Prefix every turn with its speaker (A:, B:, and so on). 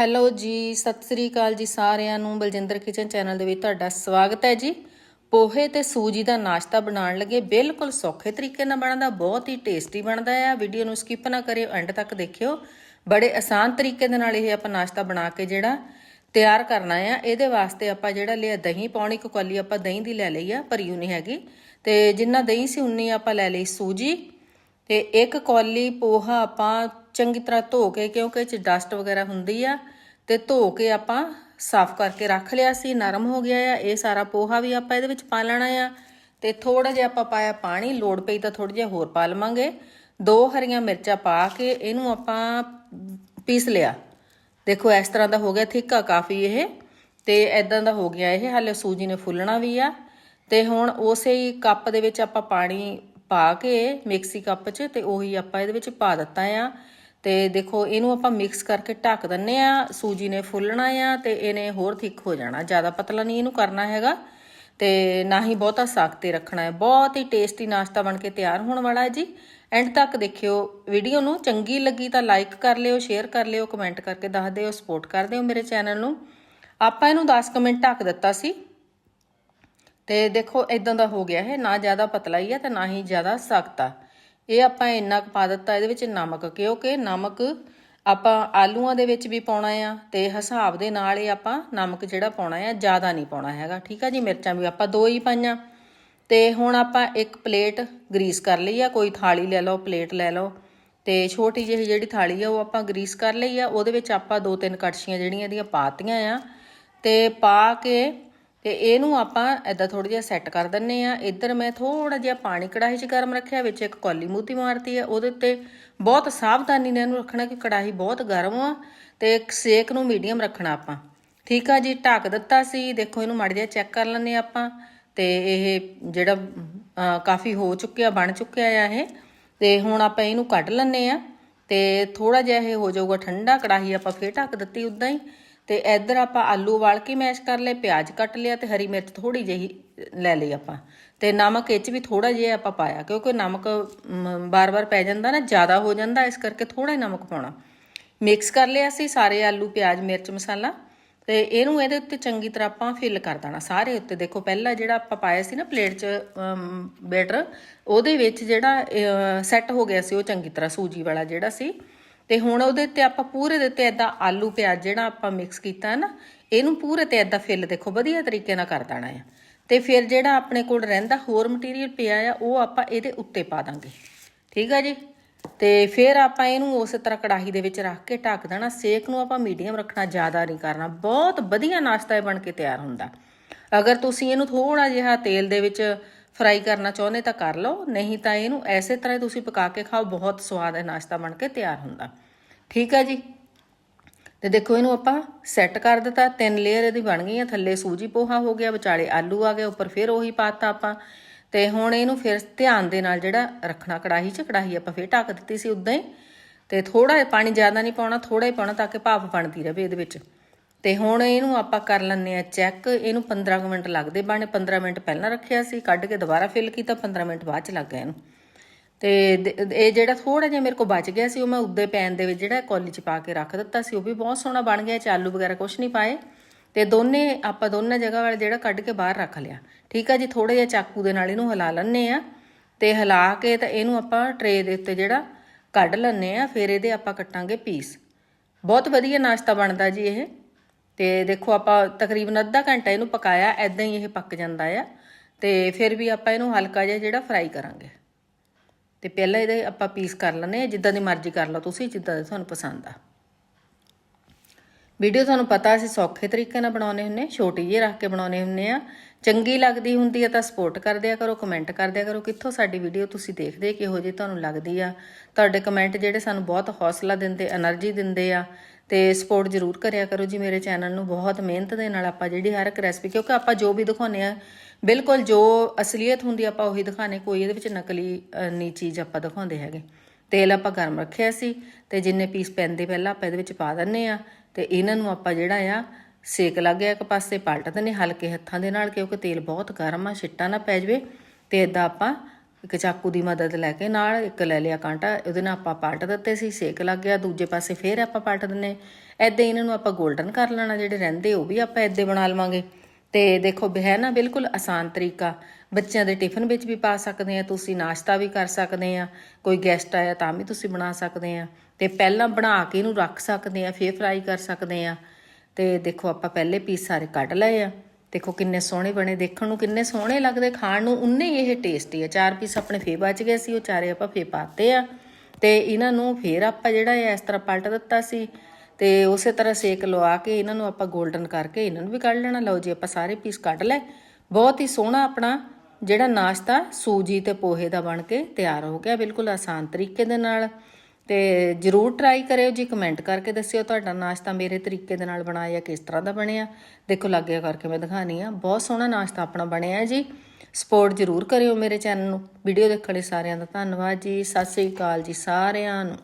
A: Hello ਜੀ, ਸਤਿ ਸ੍ਰੀ ਅਕਾਲ ਜੀ ਸਾਰਿਆਂ ਨੂੰ ਬਲਜਿੰਦਰ ਕਿਚਨ ਚੈਨਲ ਦੇ ਵਿੱਚ ਤੁਹਾਡਾ ਸਵਾਗਤ ਹੈ ਜੀ। ਪੋਹੇ ਤੇ ਸੂਜੀ ਦਾ ਨਾਸ਼ਤਾ ਬਣਾਉਣ ਲੱਗੇ ਬਿਲਕੁਲ ਸੌਖੇ ਤਰੀਕੇ ਨਾਲ ਬਣਦਾ, ਬਹੁਤ ਹੀ ਟੇਸਟੀ ਬਣਦਾ ਹੈ ਵੀਡੀਓ ਨੂੰ ਸਕਿਪ ਨਾ ਕਰਿਓ ਐਂਡ ਤੱਕ ਦੇਖਿਓ। ਬੜੇ ਆਸਾਨ ਤਰੀਕੇ ਦੇ ਨਾਲ ਇਹ ਆਪਾਂ ਨਾਸ਼ਤਾ ਬਣਾ ਕੇ ਜਿਹੜਾ ਤਿਆਰ ਕਰਨਾ ਆ, ਇਹਦੇ ਵਾਸਤੇ ਆਪਾਂ ਜਿਹੜਾ ਲਿਆ ਦਹੀਂ ਪਾਉਣੀ ਕੁ ਕੌਲੀ ਆਪਾਂ ਦਹੀਂ ਦੀ ਲੈ ਲਈ ਆ ਭਰੀ ਨਹੀਂ ਹੈਗੀ। ਤੇ ਜਿੰਨਾ ਦਹੀਂ ਸੀ, ਉਨੀ ਆਪਾਂ ਲੈ ਲਈ ਸੂਜੀ। ਤੇ ਇੱਕ ਕੌਲੀ ਪੋਹਾ ਆਪਾਂ ਚੰਗੀ ਤਰ੍ਹਾਂ ਧੋ ਕੇ, ਕਿਉਂਕਿ ਇਹ ਚ ਡਸਟ ਵਗੈਰਾ ਹੁੰਦੀ ਆ, ਤੇ ਧੋ ਕੇ ਆਪਾਂ ਸਾਫ਼ ਕਰਕੇ ਰੱਖ ਲਿਆ ਸੀ, ਨਰਮ ਹੋ ਗਿਆ ਆ, ਇਹ ਸਾਰਾ ਪੋਹਾ ਵੀ ਆਪਾਂ ਇਹਦੇ ਵਿੱਚ ਪਾ ਲੈਣਾ ਆ, ਤੇ ਥੋੜਾ ਜਿਹਾ ਆਪਾਂ ਪਾਇਆ ਪਾਣੀ, ਲੋੜ ਪਈ ਤਾਂ ਥੋੜਾ ਜਿਹਾ ਹੋਰ ਪਾ ਲਵਾਂਗੇ, ਦੋ ਹਰੀਆਂ ਮਿਰਚਾਂ ਪਾ ਕੇ ਇਹਨੂੰ ਆਪਾਂ ਪੀਸ ਲਿਆ। ਦੇਖੋ ਇਸ ਤਰ੍ਹਾਂ ਦਾ ਹੋ ਗਿਆ ਥਿੱਕਾ ਕਾਫੀ ਇਹ, ਤੇ ਐਦਾਂ ਦਾ ਹੋ ਗਿਆ ਇਹ, ਹਾਲੇ ਸੂਜੀ ਨੇ ਫੁੱਲਣਾ ਵੀ ਆ, ਤੇ ਹੁਣ ਉਸੇ ਹੀ ਕੱਪ ਦੇ ਵਿੱਚ ਆਪਾਂ ਪਾਣੀ ਪਾ ਕੇ, ਮਿਕਸੀ ਕੱਪ 'ਚ, ਤੇ ਉਹੀ ਆਪਾਂ ਇਹਦੇ ਵਿੱਚ ਪਾ ਦਿੱਤਾ ਆ। ਤੇ ਦੇਖੋ, ਇਹਨੂੰ ਆਪਾਂ ਮਿਕਸ ਕਰਕੇ ਢੱਕ ਦਿੰਨੇ ਆ, ਸੂਜੀ ਨੇ ਫੁੱਲਣਾ ਆ ਤੇ ਇਹਨੇ ਹੋਰ ਥਿੱਕ ਹੋ ਜਾਣਾ। ਜ਼ਿਆਦਾ ਪਤਲਾ ਨਹੀਂ ਇਹਨੂੰ ਕਰਨਾ ਹੈਗਾ ਤੇ ਨਾ ਹੀ ਬਹੁਤਾ ਸਾਖਤੇ ਰੱਖਣਾ ਹੈ। ਬਹੁਤ ਹੀ ਟੇਸਟੀ ਨਾਸ਼ਤਾ ਬਣ ਕੇ ਤਿਆਰ ਹੋਣ ਵਾਲਾ ਹੈ ਜੀ। ਐਂਡ ਤੱਕ ਦੇਖਿਓ ਵੀਡੀਓ ਨੂੰ। ਚੰਗੀ ਲੱਗੀ ਤਾਂ ਲਾਈਕ ਕਰ ਲਿਓ ਸ਼ੇਅਰ ਕਰ ਲਿਓ ਕਮੈਂਟ ਕਰਕੇ ਦੱਸ ਦਿਓ ਸਪੋਰਟ ਕਰ ਦਿਓ ਮੇਰੇ ਚੈਨਲ ਨੂੰ। ਆਪਾਂ ਇਹਨੂੰ 10 ਕੁ ਮਿੰਟ ਢੱਕ ਦਿੱਤਾ ਸੀ। ਤੇ ਦੇਖੋ ਇਦਾਂ ਦਾ ਹੋ ਗਿਆ ਹੈ। ਨਾ ਜ਼ਿਆਦਾ ਪਤਲਾ ਹੀ ਹੈ ਤੇ ਨਾ ਹੀ ਜ਼ਿਆਦਾ ਸਖਤ ਆ। ਇਹ ਆਪਾਂ ਇੰਨਾ ਕੁ ਪਾ ਦਿੱਤਾ, ਇਹਦੇ ਵਿੱਚ ਨਮਕ ਕਿਉਂਕਿ ਨਮਕ ਆਪਾਂ ਆਲੂਆਂ ਦੇ ਵਿੱਚ ਵੀ ਪਾਉਣਾ ਆ ਤੇ ਹਿਸਾਬ ਦੇ ਨਾਲ ਇਹ ਆਪਾਂ ਨਮਕ ਜਿਹੜਾ ਪਾਉਣਾ ਆ, ਜ਼ਿਆਦਾ ਨਹੀਂ ਪਾਉਣਾ ਹੈਗਾ। ਠੀਕ ਆ ਜੀ, ਮਿਰਚਾਂ ਵੀ ਆਪਾਂ ਦੋ ਹੀ ਪਾਈਆਂ। ਤੇ ਹੁਣ ਆਪਾਂ ਇੱਕ ਪਲੇਟ ਗਰੀਸ ਕਰ ਲਈ ਆ, ਕੋਈ ਥਾਲੀ ਲੈ ਲਓ, ਪਲੇਟ ਲੈ ਲਓ। ਤੇ ਛੋਟੀ ਜਿਹੀ ਜਿਹੜੀ ਥਾਲੀ ਆ, ਉਹ ਆਪਾਂ ਗਰੀਸ ਕਰ ਲਈ ਆ, ਉਹਦੇ ਵਿੱਚ ਆਪਾਂ ਦੋ ਤਿੰਨ ਕੜਛੀਆਂ ਜਿਹੜੀਆਂ ਇਹਦੀਆਂ ਪਾਤੀਆਂ ਆ। ਤੇ ਪਾ ਕੇ ਤੇ ਇਹਨੂੰ ਆਪਾਂ ਐਦਾਂ ਥੋੜਾ ਜਿਹਾ ਸੈੱਟ ਕਰ ਦਿੰਨੇ ਆ ਇੱਧਰ ਮੈਂ ਥੋੜਾ ਜਿਹਾ ਪਾਣੀ ਕੜਾਹੀ 'ਚ ਗਰਮ ਰੱਖਿਆ, ਵਿੱਚ ਇੱਕ ਕੌਲੀ ਮੂਤੀ ਮਾਰਤੀ ਹੈ। ਉਹਦੇ ਉੱਤੇ ਬਹੁਤ ਸਾਵਧਾਨੀ ਨਾਲ ਇਹਨੂੰ ਰੱਖਣਾ ਕਿ ਕੜਾਹੀ ਬਹੁਤ ਗਰਮ ਆ ਤੇ ਸੇਕ ਨੂੰ ਮੀਡੀਅਮ ਰੱਖਣਾ ਆਪਾਂ। ਠੀਕ ਆ ਜੀ, ਢੱਕ ਦਿੱਤਾ ਸੀ। ਦੇਖੋ, ਇਹਨੂੰ ਮਾੜਾ ਜਿਹਾ ਚੈੱਕ ਕਰ ਲੈਂਦੇ ਆਪਾਂ। ਤੇ ਇਹ ਜਿਹੜਾ ਕਾਫੀ ਹੋ ਚੁੱਕਿਆ, ਬਣ ਚੁੱਕਿਆ ਆ ਇਹ। ਤੇ ਹੁਣ ਆਪਾਂ ਇਹਨੂੰ ਕੱਢ ਲੈਂਦੇ ਆ ਤੇ ਥੋੜਾ ਜਿਹਾ ਇਹ ਹੋ ਜਾਊਗਾ ਠੰਡਾ। ਕੜਾਹੀ ਆਪਾਂ ਫੇਰ ਢੱਕ ਦਿੱਤੀ ਉਦਾਂ ਹੀ। ਤੇ ਇੱਧਰ ਆਪਾਂ ਆਲੂ ਵਾਲ ਕੇ ਮੈਸ਼ ਕਰ ਲਏ, ਪਿਆਜ਼ ਕੱਟ ਲਿਆ ਤੇ ਹਰੀ ਮਿਰਚ ਥੋੜੀ ਜਿਹੀ ਲੈ ਲਈ ਆਪਾਂ। ਤੇ ਨਮਕ ਇਹ ਚ ਵੀ ਥੋੜਾ ਜਿਹਾ ਆਪਾਂ ਪਾਇਆ, ਕਿਉਂਕਿ ਨਮਕ ਬਾਰ-ਬਾਰ ਪੈ ਜਾਂਦਾ ਨਾ, ਜ਼ਿਆਦਾ ਹੋ ਜਾਂਦਾ, ਇਸ ਕਰਕੇ ਥੋੜਾ ਹੀ ਨਮਕ ਪਾਉਣਾ। ਮਿਕਸ ਕਰ ਲਿਆ ਸੀ ਸਾਰੇ ਆਲੂ, ਪਿਆਜ਼, ਮਿਰਚ, ਮਸਾਲਾ। ਤੇ ਇਹਨੂੰ ਇਹਦੇ ਉੱਤੇ ਚੰਗੀ ਤਰ੍ਹਾਂ ਆਪਾਂ ਫਿਲ ਕਰ ਦੇਣਾ, ਸਾਰੇ ਉੱਤੇ। ਦੇਖੋ, ਪਹਿਲਾਂ ਜਿਹੜਾ ਆਪਾਂ ਪਾਇਆ ਸੀ ਨਾ ਪਲੇਟ 'ਚ ਬੈਟਰ, ਉਹਦੇ ਵਿੱਚ ਜਿਹੜਾ ਸੈੱਟ ਹੋ ਗਿਆ ਸੀ, ਉਹ ਚੰਗੀ ਤਰ੍ਹਾਂ ਸੂਜੀ ਵਾਲਾ ਜਿਹੜਾ ਸੀ। ਤੇ ਹੁਣ ਉਹਦੇ ਤੇ ਆਪਾਂ ਪੂਰੇ ਦੇ ਉੱਤੇ ਐਦਾਂ ਆਲੂ, ਪਿਆਜ਼ ਜਿਹੜਾ ਆਪਾਂ ਮਿਕਸ ਕੀਤਾ ਹੈ ਨਾ, ਇਹਨੂੰ ਪੂਰੇ ਤੇ ਐਦਾਂ ਫਿਲ ਦੇਖੋ, ਵਧੀਆ ਤਰੀਕੇ ਨਾਲ ਕਰ ਦੇਣਾ ਹੈ। ਤੇ ਫਿਰ ਜਿਹੜਾ ਆਪਣੇ ਕੋਲ ਰਹਿੰਦਾ ਹੋਰ ਮਟੀਰੀਅਲ ਪਿਆ ਆ, ਉਹ ਆਪਾਂ ਇਹਦੇ ਉੱਤੇ ਪਾ ਦਾਂਗੇ। ਠੀਕ ਆ ਜੀ? ਤੇ ਫਿਰ ਆਪਾਂ ਇਹਨੂੰ ਉਸੇ ਤਰ੍ਹਾਂ ਕੜਾਹੀ ਦੇ ਵਿੱਚ ਰੱਖ ਕੇ ਢੱਕ ਦੇਣਾ। ਸੇਕ ਨੂੰ ਆਪਾਂ ਮੀਡੀਅਮ ਰੱਖਣਾ, ਜ਼ਿਆਦਾ ਨਹੀਂ ਕਰਨਾ। ਬਹੁਤ ਵਧੀਆ ਨਾਸ਼ਤਾ ਇਹ ਬਣ ਕੇ ਤਿਆਰ ਹੁੰਦਾ। ਅਗਰ ਤੁਸੀਂ ਇਹਨੂੰ ਥੋੜਾ ਜਿਹਾ ਤੇਲ ਦੇ ਵਿੱਚ ਫਰਾਈ ਕਰਨਾ ਚਾਹੁੰਦੇ ਤਾਂ ਕਰ ਲਓ। ਨਹੀਂ ਤਾਂ ਇਹਨੂੰ ਐਸੇ ਤਰ੍ਹਾਂ ਹੀ ਤੁਸੀਂ ਪਕਾ ਕੇ ਖਾਓ, ਬਹੁਤ ਸਵਾਦ ਹੈ ਨਾਸ਼ਤਾ ਬਣ ਕੇ ਤਿਆਰ ਹੁੰਦਾ। ਠੀਕ ਆ ਜੀ? ਤੇ ਦੇਖੋ ਇਹਨੂੰ ਆਪਾਂ ਸੈੱਟ ਕਰ ਦਿੱਤਾ, ਤਿੰਨ ਲੇਅਰ ਇਹਦੀ ਬਣ ਗਈਆਂ, ਥੱਲੇ ਸੂਜੀ ਪੋਹਾ ਹੋ ਗਿਆ, ਵਿਚਾਲੇ ਆਲੂ ਆ ਗਏ, ਉੱਪਰ ਫਿਰ ਉਹੀ ਪਾਤਾ ਆਪਾਂ। ਤੇ ਹੁਣ ਇਹਨੂੰ ਫਿਰ ਧਿਆਨ ਦੇ ਨਾਲ ਜਿਹੜਾ ਰੱਖਣਾ, ਕੜਾਹੀ 'ਚ ਕੜਾਹੀ ਆਪਾਂ ਫਿਰ ਢੱਕ ਦਿੱਤੀ ਸੀ ਉਦਾਂ ਹੀ। ਤੇ ਥੋੜਾ ਜਿਹਾ ਪਾਣੀ ਜ਼ਿਆਦਾ ਨਹੀਂ ਪਾਉਣਾ ਥੋੜਾ ਹੀ ਪਾਉਣਾ ਤਾਂ ਕਿ ਭਾਫ ਬਣਦੀ ਰਹੇ ਇਹਦੇ ਵਿੱਚ। ਤੇ ਹੁਣ ਇਹਨੂੰ ਆਪਾਂ ਕਰ ਲੈਂਦੇ ਆ ਚੈੱਕ ਇਹਨੂੰ 15 ਕੁ ਮਿੰਟ ਲੱਗਦੇ ਬਾਣੇ 15 ਮਿੰਟ ਪਹਿਲਾਂ ਰੱਖਿਆ ਸੀ, ਕੱਢ ਕੇ ਦੁਬਾਰਾ ਫਿਲ ਕੀਤਾ 15 ਮਿੰਟ ਬਾਅਦ ਚ ਲੱਗ ਗਿਆ ਇਹਨੂੰ। ਤੇ ਦ- ਇਹ ਜਿਹੜਾ ਥੋੜਾ ਜਿਹਾ ਮੇਰੇ ਕੋਲ ਬਚ ਗਿਆ ਸੀ, ਉਹ ਮੈਂ ਉੱਦੇ ਪੈਨ ਦੇ ਵਿੱਚ ਜਿਹੜਾ ਕੌਲੀ ਚ ਪਾ ਕੇ ਰੱਖ ਦਿੱਤਾ ਸੀ, ਉਹ ਵੀ ਬਹੁਤ ਸੋਹਣਾ ਬਣ ਗਿਆ ਚ ਆਲੂ ਵਗੈਰਾ ਕੁਝ ਨਹੀਂ ਪਾਏ। ਤੇ ਦੋਨੇ, ਆਪਾਂ ਦੋਨਾਂ ਜਗ੍ਹਾ ਵਾਲੇ ਜਿਹੜਾ ਕੱਢ ਕੇ ਬਾਹਰ ਰੱਖ ਲਿਆ। ਠੀਕ ਆ ਜੀ ਥੋੜਾ ਜਿਹਾ ਚਾਕੂ ਦੇ ਨਾਲ ਇਹਨੂੰ ਹਿਲਾ ਲੈਣੇ ਆ ਤੇ ਹਿਲਾ ਕੇ ਤਾਂ ਇਹਨੂੰ ਆਪਾਂ ਟਰੇ ਦੇ ਉੱਤੇ ਜਿਹੜਾ ਕੱਢ ਲੈਣੇ ਆ ਫਿਰ ਇਹਦੇ ਆਪਾਂ ਕੱਟਾਂਗੇ ਪੀਸ। ਬਹੁਤ ਵਧੀਆ ਨਾਸ਼ਤਾ ਬਣਦਾ ਜੀ ਇਹ। ਤੇ ਦੇਖੋ ਆਪਾਂ ਤਕਰੀਬਨ ਅੱਧਾ ਘੰਟਾ ਇਹਨੂੰ ਪਕਾਇਆ ਐਦਾਂ ਹੀ ਇਹ ਪੱਕ ਜਾਂਦਾ ਆ। ਤੇ ਫਿਰ ਵੀ ਆਪਾਂ ਇਹਨੂੰ ਹਲਕਾ ਜਿਹਾ ਜਿਹੜਾ ਫਰਾਈ ਕਰਾਂਗੇ। ਤੇ ਪਹਿਲਾਂ ਇਹਦੇ ਆਪਾਂ ਪੀਸ ਕਰ ਲੈਣੇ ਜਿੱਦਾਂ ਦੀ ਮਰਜ਼ੀ ਕਰ ਲਓ ਤੁਸੀਂ, ਜਿੱਦਾਂ ਦਾ ਤੁਹਾਨੂੰ ਪਸੰਦ ਆ। ਵੀਡੀਓ ਤੁਹਾਨੂੰ ਪਤਾ ਅਸੀਂ ਸੌਖੇ ਤਰੀਕੇ ਨਾਲ ਬਣਾਉਨੇ ਹੁੰਨੇ ਛੋਟੀ ਜਿਹੀ ਰੱਖ ਕੇ ਬਣਾਉਨੇ ਹੁੰਨੇ ਆ ਚੰਗੀ ਲੱਗਦੀ ਹੁੰਦੀ ਆ ਤਾਂ ਸਪੋਰਟ ਕਰ ਦਿਆ ਕਰੋ ਕਮੈਂਟ ਕਰ ਦਿਆ ਕਰੋ, ਕਿੱਥੋਂ ਸਾਡੀ ਵੀਡੀਓ ਤੁਸੀਂ ਦੇਖਦੇ ਕਿਹੋ ਜਿਹੀ ਤੁਹਾਨੂੰ ਲੱਗਦੀ ਆ। ਤੁਹਾਡੇ ਕਮੈਂਟ ਜਿਹੜੇ ਸਾਨੂੰ ਬਹੁਤ ਹੌਸਲਾ ਦਿੰਦੇ એનર્ਜੀ ਦਿੰਦੇ ਆ, ਤੇ ਸਪੋਰਟ ਜ਼ਰੂਰ ਕਰਿਆ ਕਰੋ ਜੀ ਮੇਰੇ ਚੈਨਲ ਨੂੰ। ਬਹੁਤ ਮਿਹਨਤ ਦੇ ਨਾਲ ਆਪਾਂ ਜਿਹੜੀ ਹਰ ਇੱਕ ਰੈਸਪੀ ਕਿਉਂਕਿ ਆਪਾਂ ਜੋ ਵੀ ਦਿਖਾਉਨੇ ਆ ਬਿਲਕੁਲ ਜੋ ਅਸਲੀਅਤ ਹੁੰਦੀ ਆਪਾਂ ਉਹੀ ਦਿਖਾਣੇ ਕੋਈ ਇਹਦੇ ਵਿੱਚ ਨਕਲੀ ਅ, ਨਹੀਂ ਚੀਜ਼ ਆਪਾਂ ਦਿਖਾਉਂਦੇ ਹੈਗੇ। ਤੇਲ ਆਪਾਂ ਗਰਮ ਰੱਖਿਆ ਸੀ ਤੇ ਜਿੰਨੇ ਪੀਸ ਪੈਂਦੇ ਪਹਿਲਾਂ ਆਪਾਂ ਇਹਦੇ ਵਿੱਚ ਪਾ ਦਿੰਨੇ ਆ। ਤੇ ਇਹਨਾਂ ਨੂੰ ਆਪਾਂ ਜਿਹੜਾ ਆ ਸੇਕ ਲੱਗ ਗਿਆ ਇੱਕ ਪਾਸੇ ਪਲਟ ਦਿੰਨੇ ਹਲਕੇ ਹੱਥਾਂ ਦੇ ਨਾਲ ਕਿਉਂਕਿ ਤੇਲ ਬਹੁਤ ਗਰਮ ਆ ਛਿੱਟਾ ਨਾ ਪੈ ਜਾਵੇ। ਤੇ ਇਦਾਂ ਆਪਾਂ ਇੱਕ ਚਾਕੂ ਦੀ ਮਦਦ ਲੈ ਕੇ ਨਾਲ ਇੱਕ ਲੈ ਲਿਆ ਕਾਂਟਾ ਉਹਦੇ ਨਾਲ ਆਪਾਂ ਪਲਟ ਦਿੱਤੇ ਸੀ ਸੇਕ ਲੱਗ ਗਿਆ। ਦੂਜੇ ਪਾਸੇ ਫੇਰ ਆਪਾਂ ਪਲਟ ਦਿੰਨੇ ਐਦਾਂ ਇਹਨਾਂ ਨੂੰ ਆਪਾਂ 골ਡਨ ਕਰ ਲੈਣਾ ਜਿਹੜੇ ਰਹਿੰਦੇ ਉਹ ਵੀ ਆਪਾਂ ਐਦਾਂ ਬਣਾ ਲਵਾਂਗੇ। ਤੇ ਦੇਖੋ ਵੀ ਹੈ ਨਾ, ਬਿਲਕੁਲ ਆਸਾਨ ਤਰੀਕਾ। ਬੱਚਿਆਂ ਦੇ ਟਿਫਨ ਵਿੱਚ ਵੀ ਪਾ ਸਕਦੇ ਆ, ਤੁਸੀਂ ਨਾਸ਼ਤਾ ਵੀ ਕਰ ਸਕਦੇ ਆ, ਕੋਈ ਗੈਸਟ ਆਇਆ ਤਾਂ ਵੀ ਤੁਸੀਂ ਬਣਾ ਸਕਦੇ ਆ, ਤੇ ਪਹਿਲਾਂ ਬਣਾ ਕੇ ਇਹਨੂੰ ਰੱਖ ਸਕਦੇ ਆ, ਫੇਰ ਫਰਾਈ ਕਰ ਸਕਦੇ ਆ। ਤੇ ਦੇਖੋ, ਆਪਾਂ ਪਹਿਲੇ ਪੀਸ ਸਾਰੇ ਕੱਢ ਲਏ ਆ। ਦੇਖੋ, ਕਿੰਨੇ ਸੋਹਣੇ ਬਣੇ, ਦੇਖਣ ਨੂੰ ਕਿੰਨੇ ਸੋਹਣੇ ਲੱਗਦੇ, ਖਾਣ ਨੂੰ ਉਨੇ ਇਹ ਟੇਸਟੀ ਆ। ਚਾਰ ਪੀਸ ਆਪਣੇ ਫੇ ਬਚ ਗਏ ਸੀ, ਉਹ ਚਾਰੇ ਆਪਾਂ ਫੇ ਪਾਤੇ ਆ। ਤੇ ਇਹਨਾਂ ਨੂੰ ਫੇਰ ਆਪਾਂ ਜਿਹੜਾ ਇਹ ਇਸ ਤਰ੍ਹਾਂ ਪਲਟ ਦਿੱਤਾ ਸੀ ਤੇ ਉਸੇ ਤਰ੍ਹਾਂ ਸੇਕ ਲਵਾ ਕੇ ਇਹਨਾਂ ਨੂੰ ਆਪਾਂ 골ਡਨ ਕਰਕੇ ਇਹਨਾਂ ਨੂੰ ਵੀ ਕੱਢ ਲੈਣਾ। ਲਓ ਜੀ, ਆਪਾਂ ਸਾਰੇ ਪੀਸ ਕੱਢ ਲਏ। ਬਹੁਤ ਹੀ ਸੋਹਣਾ ਆਪਣਾ ਜਿਹੜਾ ਨਾਸ਼ਤਾ ਸੂਜੀ ਤੇ ਪੋਹੇ ਦਾ ਬਣ ਕੇ ਤਿਆਰ ਹੋ ਗਿਆ, ਬਿਲਕੁਲ ਆਸਾਨ ਤਰੀਕੇ ਦੇ ਨਾਲ। ਤੇ ਜਰੂਰ ਟਰਾਈ ਕਰਿਓ ਜੀ ਕਮੈਂਟ ਕਰਕੇ ਦੱਸਿਓ ਤੁਹਾਡਾ ਨਾਸ਼ਤਾ ਮੇਰੇ ਤਰੀਕੇ ਦੇ ਨਾਲ ਬਣਾਇਆ ਕਿਸ ਤਰ੍ਹਾਂ ਦਾ ਬਣਿਆ। ਦੇਖੋ ਲੱਗਿਆ ਕਰਕੇ ਮੈਂ ਦਿਖਾਣੀ ਆ। ਬਹੁਤ ਸੋਹਣਾ ਨਾਸ਼ਤਾ ਆਪਣਾ ਬਣਿਆ ਜੀ। ਸਪੋਰਟ ਜਰੂਰ ਕਰਿਓ ਮੇਰੇ ਚੈਨਲ ਨੂੰ। ਵੀਡੀਓ ਦੇਖਣ ਲਈ ਸਾਰਿਆਂ ਦਾ ਧੰਨਵਾਦ ਜੀ। ਸਤਿ ਸ੍ਰੀ ਅਕਾਲ ਜੀ ਸਾਰਿਆਂ ਨੂੰ।